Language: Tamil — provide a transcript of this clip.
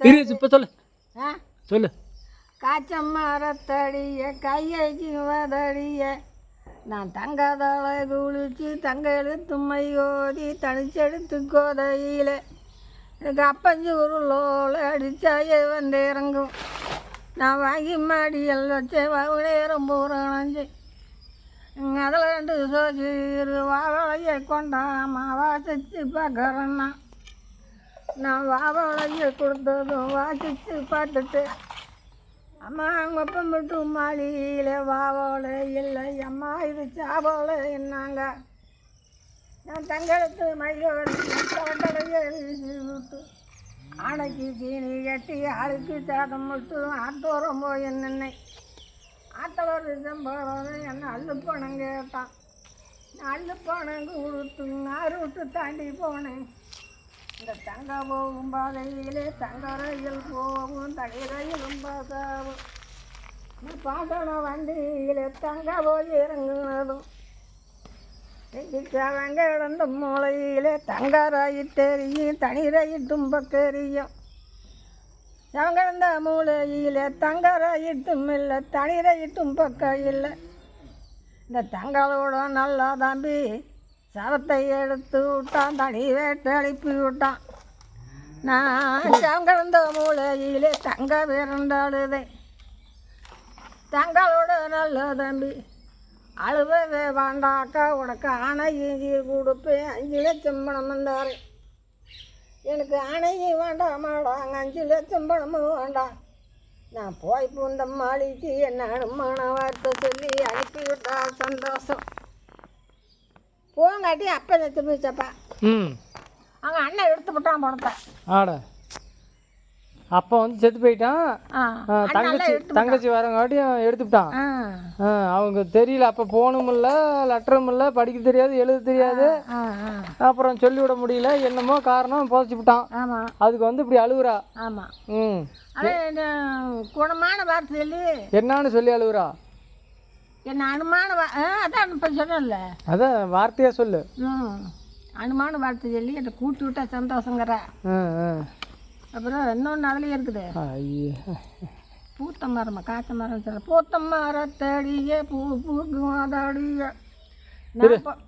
இரு இப்போ சொல்லு. சொல்லு. காய்ச்ச மரத்தடிய கையை வதடிய. நான் தங்கதளை குளிச்சு தங்க எழுத்து மையோதி தனிச்செடுத்து கோதையில். எனக்கு அப்பஞ்சூறு லோல அடிச்சாயே வந்து இறங்கும். நான் வாங்கி மாடியல் வச்சே நேரம் பூரணஞ்சு அதில் ரெண்டு சோசிறு வாழையை கொண்டாமா வாசிச்சு பார்க்குறேன்னா நான் வாழையை கொடுத்ததும் வாசிச்சு பார்த்துட்டு அம்மா அவங்க அப்பம் மட்டும் மாளிகையில் வாவோல இல்லை. அம்மா இது சாவோல என்னாங்க? நான் தங்களுக்கு மையோடைய ஆணைக்கு சீனி கட்டி ஆளுக்கு சாதம் மட்டும் ஆத்தோரம் போய் என்னை ஆத்தவர் சம்பளம் என்ன அள்ளு பணம் கேட்டான். நான் அள்ளு கொடுத்து நான் விட்டு தாண்டி போனேன். இந்த தங்க போகும் பாதையிலே தங்க ரயில் போகும் தனி பாசாவும். இந்த பாசன வண்டியிலே தங்க போய் இறங்குனதும் வெங்க கிடந்த மூளையிலே தங்க ரயில் தெரியும். தனி ரயில் தும்பக்கெரியும் கிடந்த மூளையிலே தங்க ரயிட்டும் இல்லை தனி ரயிட்டும் பக்கம் இல்லை இந்த தங்களோட நல்லா தம்பி சரத்தை எடுத்து விட்டான் தனி வேட்டை அனுப்பி விட்டான். நான் சங்கடந்த மூலையிலே தங்க பிறந்தாடுதே தங்களோட நல்ல தம்பி அழுவவே வேண்டாக்கா உனக்கு அணையும் கொடுப்பேன் அஞ்சு லட்சம் பணம் வந்தார் எனக்கு அணையும் வேண்டாமாடாங்க அஞ்சு லட்சம் பணமும் வேண்டாம். நான் போய் பூந்த மாளிகை என்ன அனுமான வார்த்தை சொல்லி அனுப்பிவிட்டா சந்தோஷம். போங்காட்டி அப்போ செத்து போச்சப்பா ம். அவங்க அண்ணன் எடுத்து விட்டான் பணத்தை ஆட. அப்போ வந்து செத்து போயிட்டான். தங்கச்சி தங்கச்சி வரங்காட்டியும் எடுத்துட்டான் அவங்க தெரியல அப்போ போனும் இல்லை லெட்டரும் இல்லை படிக்க தெரியாது எழுத தெரியாது. அப்புறம் சொல்லி விட முடியல என்னமோ காரணம் புதைச்சி விட்டான். அதுக்கு வந்து இப்படி அழுகுறா ஆமாம் ம். குணமான வார்த்தை சொல்லி. என்னன்னு சொல்லி அழுகுறா என்ன அனுமான அதான் இப்போ சொன்னல அதான் வார்த்தையா சொல்லு. ம் அனுமான வார்த்தை சொல்லி என்னை கூட்டி விட்டா சந்தோஷங்கிற. அப்புறம் இன்னொன்று அதுலேயே இருக்குது. பூத்த மரமா காய்ச்ச மரம் சொல்ல பூத்த மரத்தடியே பூ பூக்கும் அதடிய. போ-